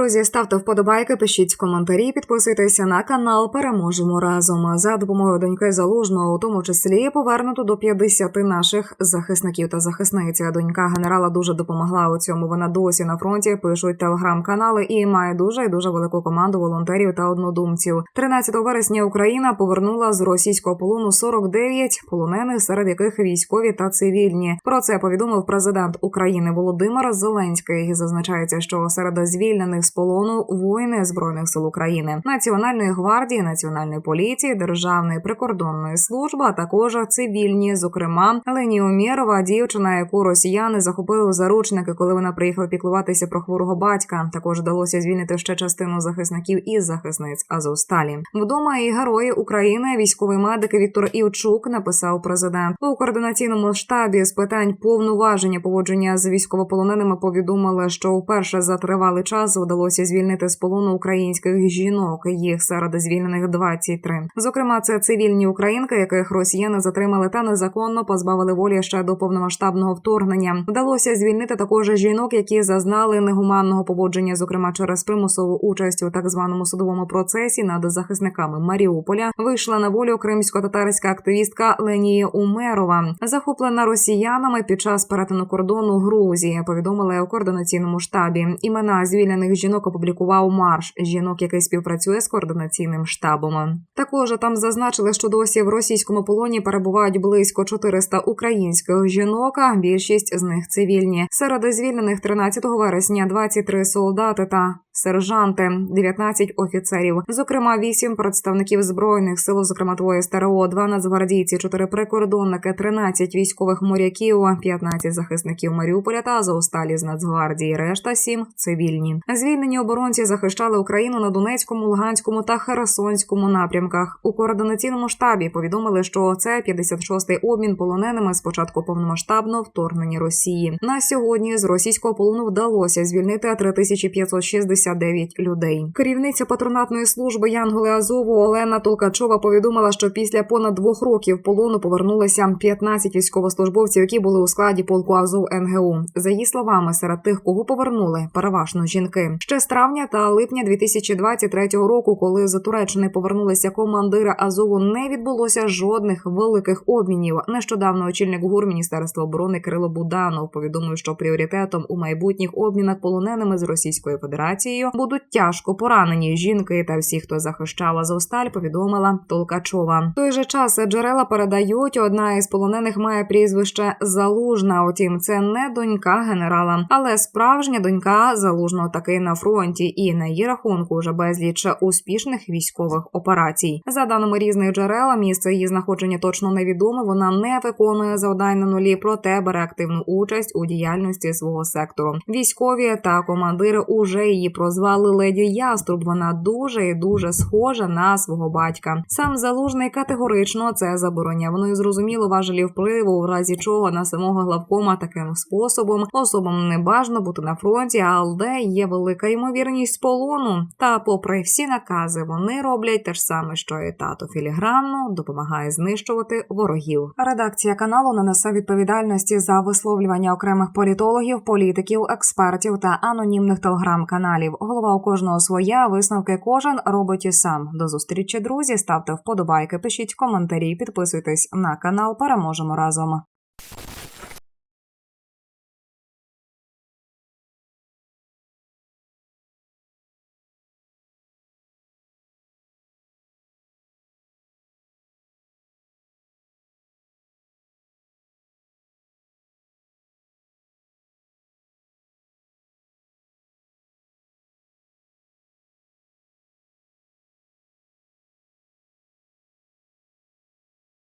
Друзі, ставте вподобайки, пишіть коментарі, підписуйтеся на канал. Переможемо разом. За допомогою доньки залужного, у тому числі повернуто до 50 наших захисників та захисниць. Донька генерала дуже допомогла у цьому. Вона досі на фронті пишуть телеграм-канали і має дуже і дуже велику команду волонтерів та однодумців. 13 вересня Україна повернула з російського полону 49 полонених, серед яких військові та цивільні. Про це повідомив президент України Володимир Зеленський. Зазначається, що серед звільнених з полону воїни збройних сил України, Національної гвардії, національної поліції, Державної прикордонної служби, а також цивільні, зокрема Лені Умєрова, дівчина, яку росіяни захопили у заручники, коли вона приїхала піклуватися про хворого батька. Також вдалося звільнити ще частину захисників і захисниць Азовсталі. Вдома і герої України, військовий медик Віктор Івчук написав президент у координаційному штабі з питань повноваження поводження з військовополоненими. Повідомили, що вперше за тривалий час вдалося звільнити з полону українських жінок. Їх серед звільнених 23. Зокрема, це цивільні українки, яких росіяни затримали та незаконно позбавили волі ще до повномасштабного вторгнення. Вдалося звільнити також жінок, які зазнали негуманного поводження, зокрема через примусову участь у так званому судовому процесі над захисниками Маріуполя. Вийшла на волю кримсько-татарська активістка Ленія Умерова, захоплена росіянами під час перетину кордону Грузії. Повідомили у координаційному штабі. Імена звільнених жінок опублікував марш жінок, який співпрацює з координаційним штабом. Також там зазначили, що досі в російському полоні перебувають близько 400 українських жінок. Більшість з них цивільні. Серед звільнених 13 вересня 23 солдати та сержанти, 19 офіцерів, зокрема 8 представників збройних сил, зокрема двоє СТРО, 2 нацгвардійці, 4 прикордонники, 13 військових моряків, 15 захисників Маріуполя та Азовсталі з Нацгвардії. Решта 7 цивільні. Звільнені оборонці захищали Україну на Донецькому, Луганському та Херсонському напрямках. У координаційному штабі повідомили, що це 56-й обмін полоненими з початку повномасштабного вторгнення Росії. На сьогодні з російського полону вдалося звільнити 3569 людей. Керівниця патронатної служби Янголи Азову Олена Толкачова повідомила, що після понад двох років полону повернулися 15 військовослужбовців, які були у складі полку Азов НГУ. За її словами, серед тих, кого повернули, переважно жінки. Ще з травня та липня 2023 року, коли з Туреччини повернулися командири Азову, не відбулося жодних великих обмінів. Нещодавно очільник ГУР Міністерства оборони Кирило Буданов повідомив, що пріоритетом у майбутніх обмінах полоненими з Російською Федерацією будуть тяжко поранені жінки та всі, хто захищав Азовсталь, повідомила Толкачова. В той же час джерела передають, одна із полонених має прізвище Залужна. Утім, це не донька генерала, але справжня донька залужного таки на фронті, і на її рахунку вже безліч успішних військових операцій. За даними різних джерел, місце її знаходження точно невідоме. Вона не виконує завдань на нулі, проте бере активну участь у діяльності свого сектору. Військові та командири уже її прозвали леді Яструб. Вона дуже і дуже схожа на свого батька. Сам залужний категорично це забороняв. Воно і зрозуміло важелі впливу, в разі чого на самого главкома таким способом особам не бажано бути на фронті, але є велика ймовірність полону. Та, попри всі накази, вони роблять те ж саме, що і тато філігранно допомагає знищувати ворогів. Редакція каналу не несе відповідальності за висловлювання окремих політологів, політиків, експертів та анонімних телеграм-каналів. Голова у кожного своя висновки кожен робить і сам. До зустрічі, друзі. Ставте вподобайки, пишіть коментарі, підписуйтесь на канал. Переможемо разом.